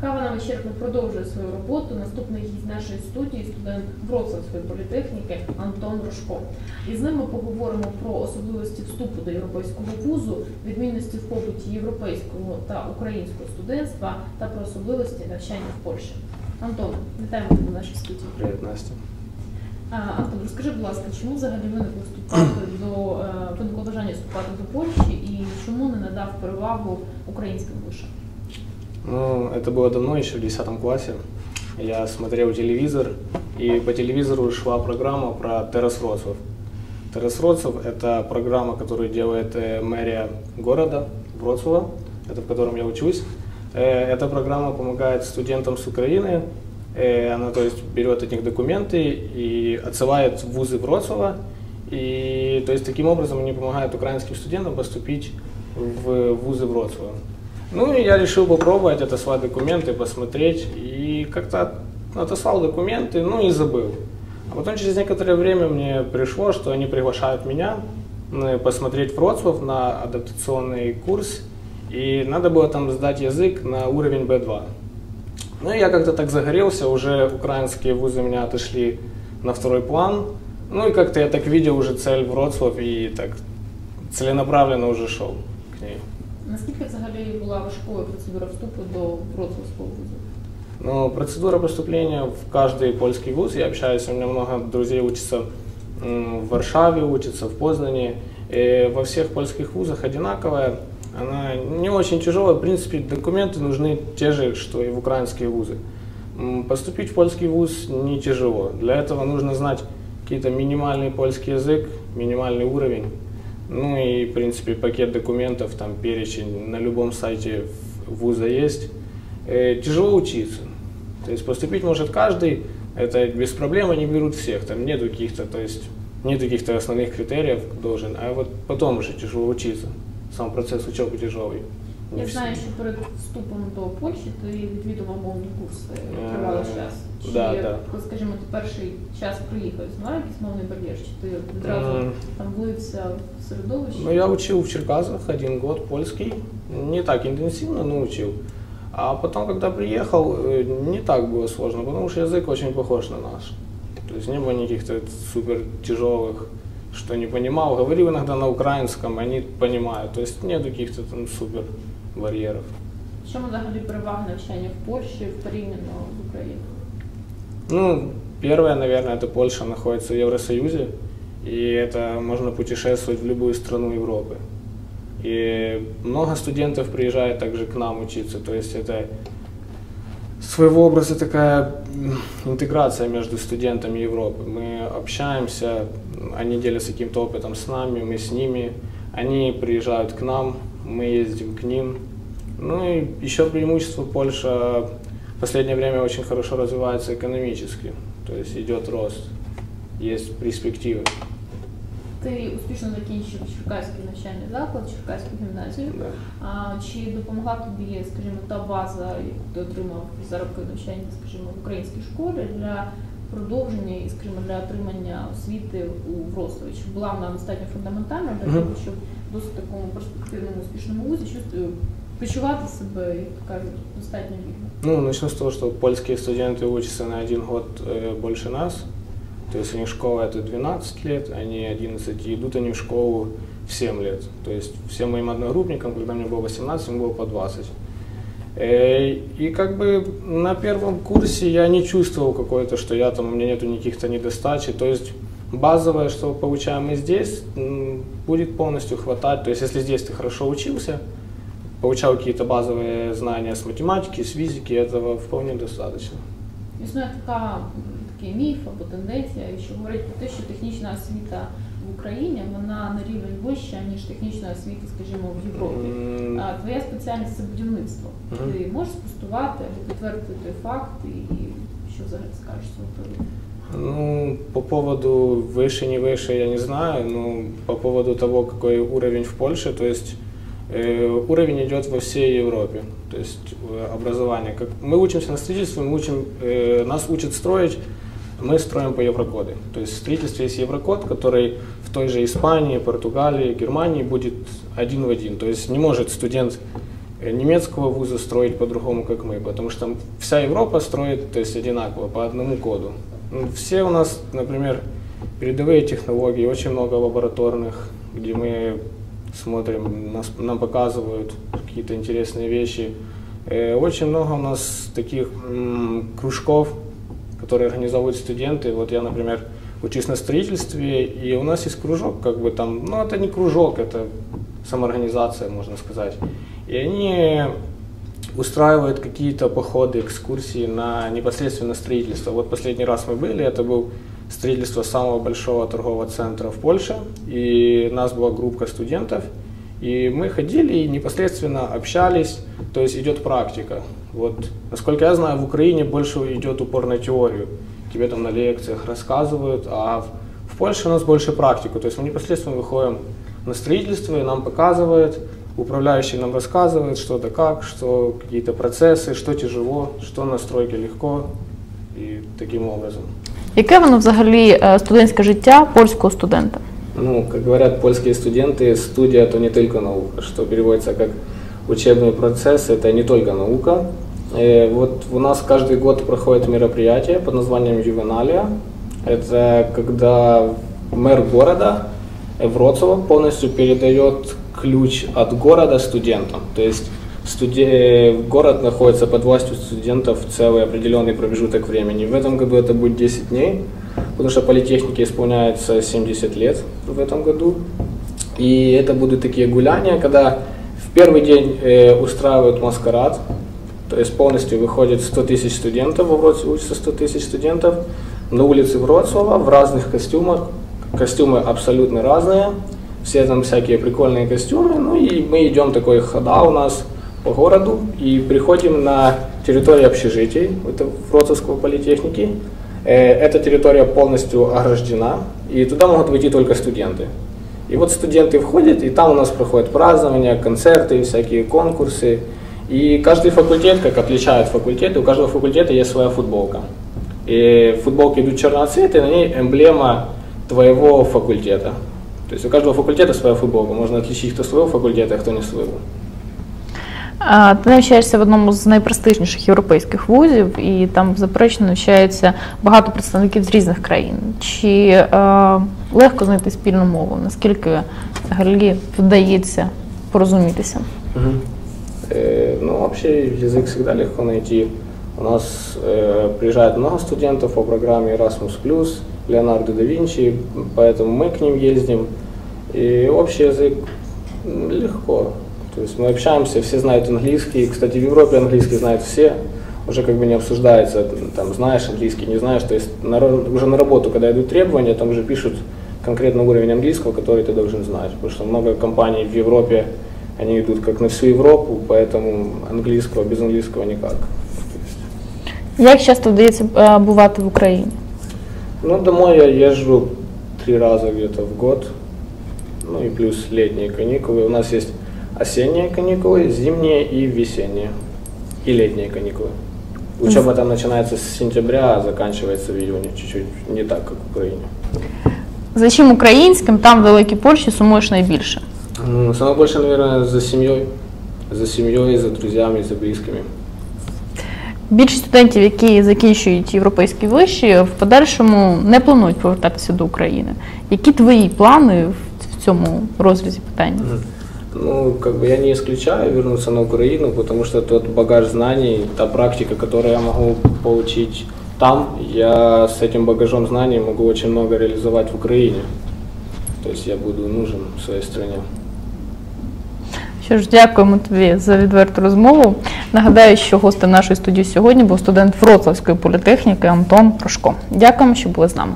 Кава на вичерпно продовжує свою роботу. Наступний гість нашої студії студент Вроцлавської політехніки Антон Рожко. І з ним ми поговоримо про особливості вступу до європейського вузу, відмінності в побуті європейського та українського студентства та про особливості навчання в Польщі. Антон, вітаємо тебе в нашій студії. Привет, Настя. Антон, розкажи, будь ласка, чому взагалі виникло вступати до е, виникло бажання вступати до Польщі і чому не надав перевагу українським вишам? Ну, это было давно, еще в 10 классе. Я смотрел телевизор, и по телевизору шла программа про Террас Вроцлав. Террас Вроцлав – это программа, которую делает э, мэрия города Вроцлава, это в котором я учусь. Э, Эта программа помогает студентам с Украины. Э, Она, то есть, берет от них документы и отсылает в вузы Вроцлава. И, то есть, таким образом они помогают украинским студентам поступить в вузы Вроцлава. Ну я решил попробовать, отослать документы, посмотреть. И как-то отослал документы, ну и забыл. А потом через некоторое время мне пришло, что они приглашают меня э, посмотреть Вроцлав на адаптационный курс. И надо было там сдать язык на уровень B2. Ну и я как-то так загорелся, уже украинские вузы меня отошли на второй план. Ну и как-то я так видел уже цель Вроцлав и так целенаправленно уже шел к ней. Наскільки взагалі була важкою процедура вступу до Вроцлавського вузу? Но процедура поступления в каждый польский вуз, я общаюсь, у меня много друзей учатся в Варшаве, учатся в Познане. И во всех польских вузах одинаковая, она не очень тяжелая. В принципе, документы нужны те же, что и в украинские вузы. Поступить в польский вуз не тяжело. Для этого нужно знать какие-то минимальный польский язык, минимальный уровень. Ну и, в принципе, пакет документов, там перечень на любом сайте вуза есть. Э, тяжело учиться. То есть поступить может каждый, это без проблем они берут всех, там нет каких-то, то есть нет каких-то основных критериев должен, а вот потом уже тяжело учиться. Сам процесс учебы тяжелый. Не Я всі- знаю, що перед вступом до Польщі ти відвідував мовні курси Е, тривалий час. Чи, да, да. коли, скажімо, ти перший час приїхав, існував якийсь мовний бар'єр, чи ти одразу М. там влився в середовище? Ну, я учил в Черкасах один год польский, не так интенсивно, но учил. А потом, когда приехал, э, не так было сложно, потому что язык очень похож на наш. То есть не было никаких супер тяжелых, что не понимал. Говорил иногда на украинском, они понимают. То есть нет каких-то там супер барьеров. В чому взагалі перевага навчання в Польщі порівняно з Україною? Ну, первое, наверное, это Польша находится в Евросоюзе, и это можно путешествовать в любую страну Европы. И много студентов приезжает также к нам учиться, то есть это своего образа такая м, интеграция между студентами Европы. Мы общаемся, они делятся каким-то опытом с нами, мы с ними, они приезжают к нам, мы ездим к ним. Ну и еще преимущество Польша в последнее время очень хорошо развивается экономически, то есть идет рост, есть перспективы. Ти успішно закінчив Черкаський навчальний заклад, Черкаську гімназію. Да. А чи допомогла тобі, скажімо, та база, яку ти отримав за роки навчання, скажімо, в українській школі для продовження і, скажімо, для отримання освіти у Вроцлаві? Чи була вона достатньо фундаментальна для Мгм. того, щоб в досить такому перспективному успішному вузі чувствую- почувати себе, кажуть, достатньо вільно? Ну, начну с того, что польские студенты учатся на один год э, больше нас. То есть у них школа это 12 лет, они 11, и идут они в школу в 7 лет. То есть всем моим одногруппникам, когда мне было 18, им было по 20. Э, И как бы на первом курсе я не чувствовал какой-то, что я там, у меня нету никаких-то недостачи. То есть базовое, что получаем мы здесь, будет полностью хватать. То есть если здесь ты хорошо учился, получал какие-то базовые знания с математики, с физики, этого вполне достаточно. Існує така, м, такий міф або тенденція, що говорить про те, що технічна освіта в Україні вона на рівень вища, ніж технічна освіта, скажімо, в Європі. М, А твоя спеціальність це будівництво. Мгм. Ти можеш спростувати або підтвердити той факт, і що взагалі скажеш з цього приводу? Ну, по поводу выше, не выше, я не знаю, но по поводу того, какой уровень в Польше, то есть э, уровень идет во всей Европе, то есть э, образование. Как, мы учимся на строительстве, мы учим, э, нас учат строить, мы строим по еврокоду. То есть в строительстве есть еврокод, который в той же Испании, Португалии, Германии будет один в один. То есть не может студент э, немецкого вуза строить по-другому, как мы, потому что вся Европа строит то есть, одинаково, по одному коду. Ну, Все у нас, например, передовые технологии, очень много лабораторных, где мы смотрим, нас, нам показывают какие-то интересные вещи. Э, Очень много у нас таких кружков, которые организовывают студенты. Вот я, например, учусь на строительстве, и у нас есть кружок, как бы там, ну это не кружок, это самоорганизация, можно сказать. И они устраивают какие-то походы, экскурсии на непосредственно строительство. Вот последний раз мы были, это был строительство самого большого торгового центра в Польше, и у нас была группа студентов, и мы ходили и непосредственно общались, то есть идет практика. Вот, насколько я знаю, в Украине больше идет упор на теорию. Тебе там на лекциях рассказывают, а в, Польше у нас больше практику. То есть мы непосредственно выходим на строительство, и нам показывают, управляющий нам рассказывает, что да как, что какие-то процессы, что тяжело, что на стройке легко, и таким образом. Яке воно взагалі студентське життя польського студента? Ну, как говорят польские студенты, студия – это не только наука, что переводится как учебный процесс, это не только наука. Э, Вот у нас каждый год проходит мероприятие под названием «Ювеналия». Это когда мэр города Вроцлава полностью передает ключ от города студентам. То есть студе- город находится под властью студентов целый определенный промежуток времени. В этом году это будет 10 дней, потому что политехнике исполняется 70 лет в этом году. И это будут такие гуляния, когда в первый день э, устраивают маскарад, то есть полностью выходит 100 тысяч студентов, в Вроцлаве учатся 100 тысяч студентов, на улице Вроцлава в разных костюмах, костюмы абсолютно разные, все там всякие прикольные костюмы, ну и мы идем такой хода у нас по городу и приходим на территорию общежитий, это Вроцлавского политехники. Э, Эта территория полностью ограждена, и туда могут войти только студенты. И вот студенты входят, и там у нас проходят празднования, концерты, всякие конкурсы. И каждый факультет, как отличают факультеты, у каждого факультета есть своя футболка. И футболки идут черного цвета, и на ней эмблема твоего факультета. То есть у каждого факультета своя футболка. Можно отличить, кто своего факультета, а кто не своего. Е, Ти навчаєшся в одному з найпрестижніших європейських вузів, і там, заперечно, навчаються багато представників з різних країн. Чи е, легко знайти спільну мову? Наскільки взагалі вдається порозумітися? Э, Ну, общий язык всегда легко найти. У нас э, приезжает много студентов по программе Erasmus+, Леонардо да Винчи, поэтому мы к ним ездим. И общий язык м, легко. То есть мы общаемся, все знают английский. Кстати, в Европе английский знают все. Уже как бы не обсуждается, там, знаешь английский, не знаешь. То есть на ра- уже на работу, когда идут требования, там уже пишут конкретно уровень английского, который ты должен знать. Потому что много компаний в Европе, они идут как на всю Европу, поэтому английского, без английского никак. То есть, Як часто вдається е, бувати в Україні? Ну, домой я езжу три раза где-то в год. Ну и плюс летние каникулы. У нас есть осенние каникулы, зимние и весенние. И летние каникулы. Учеба там начинается с сентября, а заканчивается в июне. Чуть-чуть не так, как в Украине. За чим українським там в Великій Польщі сумуєш найбільше? Ну, Самое больше, наверное, за семьей. За семьей, за друзьями, за близкими. Більшість студентів, які закінчують європейські виші, в подальшому не планують повертатися до України. Які твої плани в- в цьому розрізі питання? Ну, как бы я не исключаю вернуться на Украину, потому что тот багаж знаний, та практика, которую я могу получить там, я с этим багажом знаний могу очень много реализовать в Украине. То есть я буду нужен своей стране. Що ж, дякуємо тобі за відверту розмову. Нагадаю, що гостем нашої студії сьогодні був студент Вроцлавської політехніки Антон Прошко. Дякуємо, що були з нами.